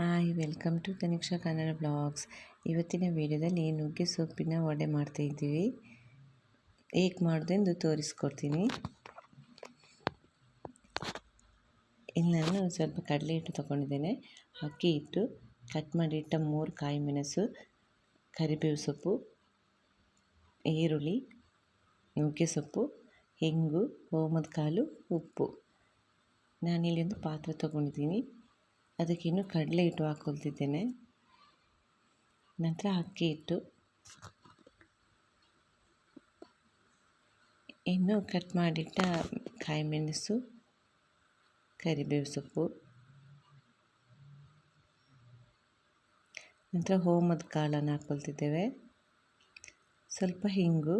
Hi, welcome to Taniksha Kannada blogs. ಇವತ್ತಿನ ವಿಡಿಯೋದಲ್ಲಿ ನುಗ್ಗೆ ಸೊಪ್ಪಿನ ವಡೆ ಮಾಡ್ತಾ ಇದ್ದೀವಿ. ಹೇಗೆ ಮಾಡೋದೆಂದು ತೋರಿಸ್ಕೊಡ್ತೀನಿ. ಇಲ್ಲಿ ನಾನು ಸ್ವಲ್ಪ ಕಡಲೆ ಹಿಟ್ಟು ತೊಗೊಂಡಿದ್ದೇನೆ. ಅಕ್ಕಿ ಹಿಟ್ಟು ಕಟ್ ಮಾಡಿಟ್ಟ ಮೂರು ಕಾಯಿ ಮೆಣಸು, ಕರಿಬೇವು ಸೊಪ್ಪು, ಈರುಳ್ಳಿ, ನುಗ್ಗೆ ಸೊಪ್ಪು, ಹೆಂಗು ಓಮದ ಕಾಲು, ಉಪ್ಪು. ನಾನಿಲ್ಲಿ ಒಂದು ಪಾತ್ರೆ ತೊಗೊಂಡಿದ್ದೀನಿ. ಅದಕ್ಕೆ ಇನ್ನು ಕಡಲೆ ಹಿಟ್ಟು ಹಾಕ್ಕೊಳ್ತಿದ್ದೇನೆ ನಂತರ ಅಕ್ಕಿ ಹಿಟ್ಟು. ಇನ್ನು ಕಟ್ ಮಾಡಿಟ್ಟ ಕಾಯಿ ಮೆಣಸು ಕರಿಬೇವು ಸೊಪ್ಪು. ನಂತರ ಹೋಮದ ಕಾಳನ್ನು ಹಾಕೊಳ್ತಿದ್ದೇವೆ. ಸ್ವಲ್ಪ ಹಿಂಗು.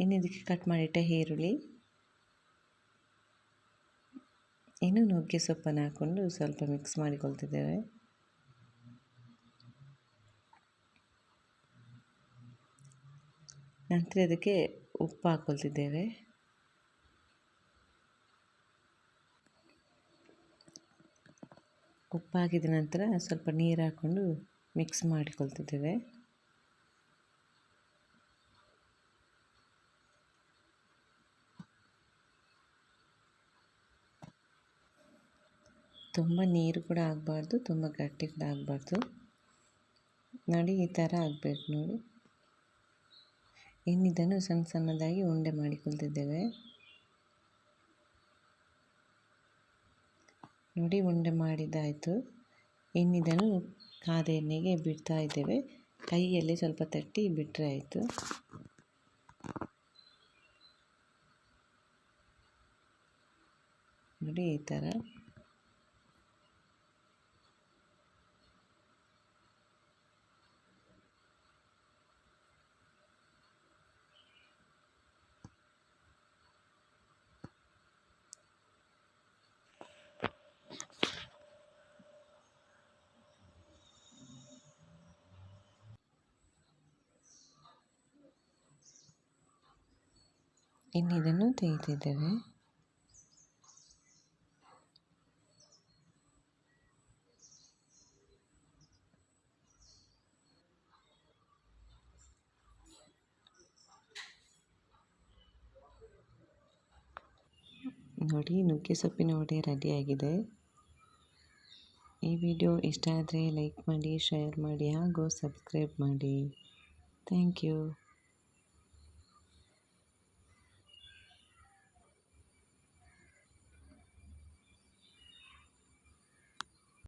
ಇನ್ನು ಇದಕ್ಕೆ ಕಟ್ ಮಾಡಿಟ್ಟ ಈರುಳ್ಳಿ. ಇನ್ನು ನುಗ್ಗೆ ಸೊಪ್ಪನ್ನು ಹಾಕ್ಕೊಂಡು ಸ್ವಲ್ಪ ಮಿಕ್ಸ್ ಮಾಡಿಕೊಳ್ತಿದ್ದೇವೆ. ನಂತರ ಅದಕ್ಕೆ ಉಪ್ಪು ಹಾಕ್ಕೊಳ್ತಿದ್ದೇವೆ ಉಪ್ಪು ಹಾಕಿದ ನಂತರ ಸ್ವಲ್ಪ ನೀರು ಹಾಕ್ಕೊಂಡು ಮಿಕ್ಸ್ ಮಾಡಿಕೊಳ್ತಿದ್ದೇವೆ. ತುಂಬ ನೀರು ಕೂಡ ಆಗಬಾರ್ದು, ತುಂಬ ಗಟ್ಟಿ ಕೂಡ ಆಗಬಾರ್ದು. ನೋಡಿ, ಈ ಥರ ಆಗಬೇಕು ನೋಡಿ. ಇನ್ನಿದನ್ನು ಸಣ್ಣ ಸಣ್ಣದಾಗಿ ಉಂಡೆ ಮಾಡಿಕೊಳ್ತಿದ್ದೇವೆ ನೋಡಿ, ಉಂಡೆ ಮಾಡಿದ್ದಾಯಿತು. ಇನ್ನಿದನ್ನು ಕಾದ ಎಣ್ಣೆಗೆ ಬಿಡ್ತಾ ಇದ್ದೇವೆ. ಕೈಯಲ್ಲಿ ಸ್ವಲ್ಪ ತಟ್ಟಿ ಬಿಟ್ಟರೆ ಆಯಿತು. ನೋಡಿ, ಈ ಥರ. ಇನ್ನು ಇದನ್ನು ತೆಗೆದಿದ್ದೇವೆ. ನೋಡಿ, ನುಗ್ಗೆ ಸೊಪ್ಪಿನ ವಡೆ ರೆಡಿಯಾಗಿದೆ ಈ ವಿಡಿಯೋ ಇಷ್ಟ ಆದರೆ ಲೈಕ್ ಮಾಡಿ ಶೇರ್ ಮಾಡಿ ಹಾಗೂ ಸಬ್ಸ್ಕ್ರೈಬ್ ಮಾಡಿ. Thank you